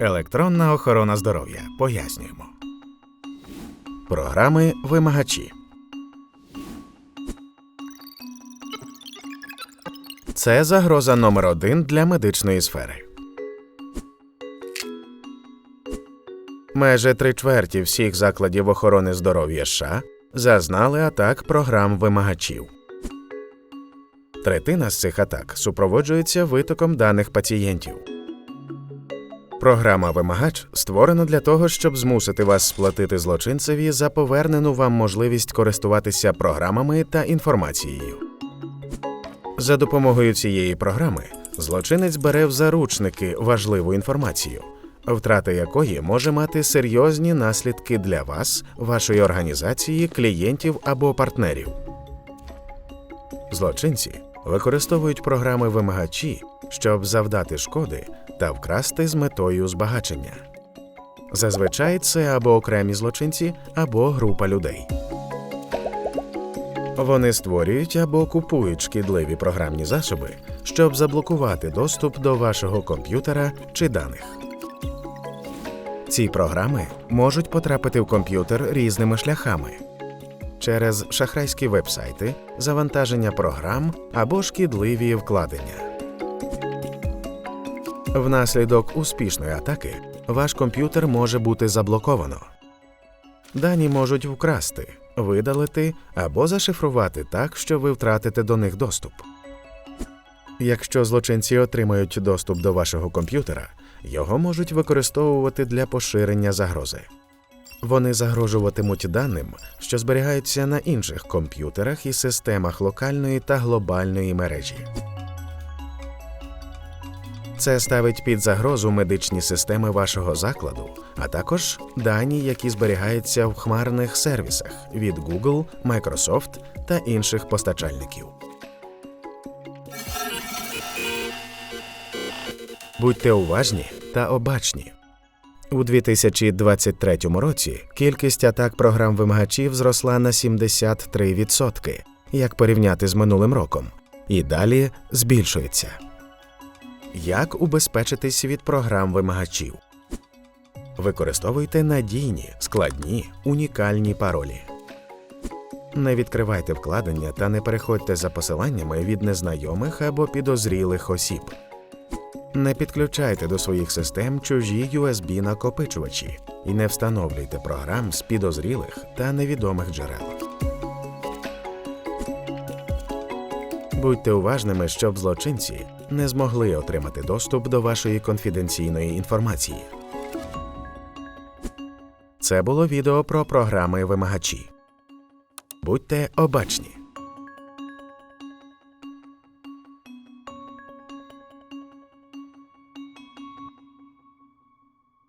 Електронна охорона здоров'я. Пояснюємо. Програми вимагачі. Це загроза номер один для медичної сфери. Майже три чверті всіх закладів охорони здоров'я США зазнали атак програм вимагачів. Третина з цих атак супроводжується витоком даних пацієнтів. Програма Вимагач створена для того, щоб змусити вас сплатити злочинцеві за повернену вам можливість користуватися програмами та інформацією. За допомогою цієї програми злочинець бере в заручники важливу інформацію, втрата якої може мати серйозні наслідки для вас, вашої організації, клієнтів або партнерів. Злочинці використовують програми вимагачі, щоб завдати шкоди та вкрасти з метою збагачення. Зазвичай це або окремі злочинці, або група людей. Вони створюють або купують шкідливі програмні засоби, щоб заблокувати доступ до вашого комп'ютера чи даних. Ці програми можуть потрапити в комп'ютер різними шляхами через шахрайські вебсайти, завантаження програм або шкідливі вкладення. Внаслідок успішної атаки ваш комп'ютер може бути заблоковано. Дані можуть вкрасти, видалити або зашифрувати так, що ви втратите до них доступ. Якщо злочинці отримають доступ до вашого комп'ютера, його можуть використовувати для поширення загрози. Вони загрожуватимуть даним, що зберігаються на інших комп'ютерах і системах локальної та глобальної мережі. Це ставить під загрозу медичні системи вашого закладу, а також дані, які зберігаються в хмарних сервісах від Google, Microsoft та інших постачальників. Будьте уважні та обачні. У 2023 році кількість атак програм вимагачів зросла на 73%, як порівняти з минулим роком, і далі збільшується. Як убезпечитись від програм вимагачів? Використовуйте надійні, складні, унікальні паролі. Не відкривайте вкладення та не переходьте за посиланнями від незнайомих або підозрілих осіб. Не підключайте до своїх систем чужі USB-накопичувачі і не встановлюйте програм з підозрілих та невідомих джерел. Будьте уважними, щоб злочинці не змогли отримати доступ до вашої конфіденційної інформації. Це було відео про програми вимагачі. Будьте обачні.